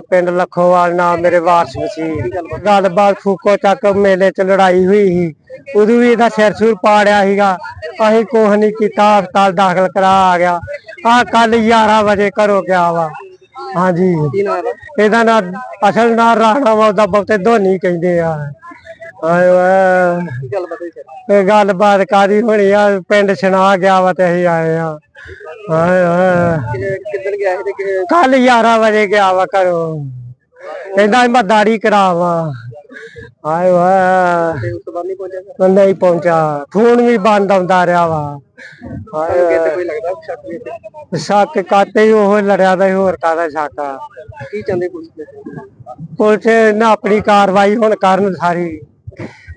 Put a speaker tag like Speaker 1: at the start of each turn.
Speaker 1: ਪਿੰਡ ਲਖੋਵਾਲ ਨਾਲ ਮੇਰੇ ਵਾਰਸ ਸੀ। ਗੱਲਬਾਤ ਫੂਕੋ ਚੱਕ ਮੇਲੇ 'ਚ ਲੜਾਈ ਹੋਈ ਸੀ। ਉਦੋਂ ਵੀ ਇਹਦਾ ਸਿਰ ਸੂਰ ਪਾੜਿਆ ਸੀਗਾ। ਅਸੀਂ ਕੁਛ ਨਹੀਂ ਕੀਤਾ ਹਸਪਤਾਲ ਦਾਖਲ ਕਰਾ ਆ ਗਿਆ। ਆ ਕੱਲ 11 ਵਜੇ ਘਰੋਂ ਗਿਆ ਵਾ। ਹਾਂਜੀ। ਇਹਦਾ ਨਾਂ ਅਸਲ ਨਾਂ ਰਾਣਾ ਵਾ ਉਹਦਾ ਬਹੁਤੇ ਧੋਨੀ ਕਹਿੰਦੇ ਆ। ਆਏ ਵਾ ਇਹ ਗੱਲਬਾਤ ਕਾਦੀ ਹੋਣੀ ਆ? ਪਿੰਡ ਸੁਣਾ ਗਿਆ ਵਾ ਤੇ ਅਸੀਂ ਆਏ ਆ। ਹਾਏ ਹਾਏ
Speaker 2: ਕਿੱਦਣ ਗਿਆ ਸੀ ਤੇ
Speaker 1: ਕੱਲ 11 ਵਜੇ ਗਿਆ ਵਾ ਘਰੋਂ। ਕਹਿੰਦਾ ਮੈਂ ਦਾੜੀ ਕਰਾਵਾ। ਹਾਏ ਵਾਹ
Speaker 2: ਉਸ ਤੋਂ ਬਾਅਦ ਨਹੀਂ ਪਹੁੰਚਿਆ
Speaker 1: ਨਹੀਂ ਪਹੁੰਚਾ ਫੋਨ ਵੀ ਬੰਦ ਆਉਂਦਾ ਰਿਹਾ ਵਾ। ਹਾਏ
Speaker 2: ਕਿਤੇ। ਕੋਈ ਲੱਗਦਾ? ਸ਼ੱਕ ਵੀ ਇੱਥੇ?
Speaker 1: ਸ਼ੱਕ ਕਾਤੇ ਹੀ ਉਹ ਲੜਿਆ ਦਾ ਸੀ, ਹੋਰ ਕਾਦਾ ਸ਼ੱਕ ਆ?
Speaker 2: ਕੀ ਚਾਹੁੰਦੇ ਪੁਲਿਸ ਨੇ
Speaker 1: ਪੁਲਿਸ ਨਾ ਆਪਣੀ ਕਾਰਵਾਈ ਹੁਣ ਕਰਨ ਸਾਰੀ।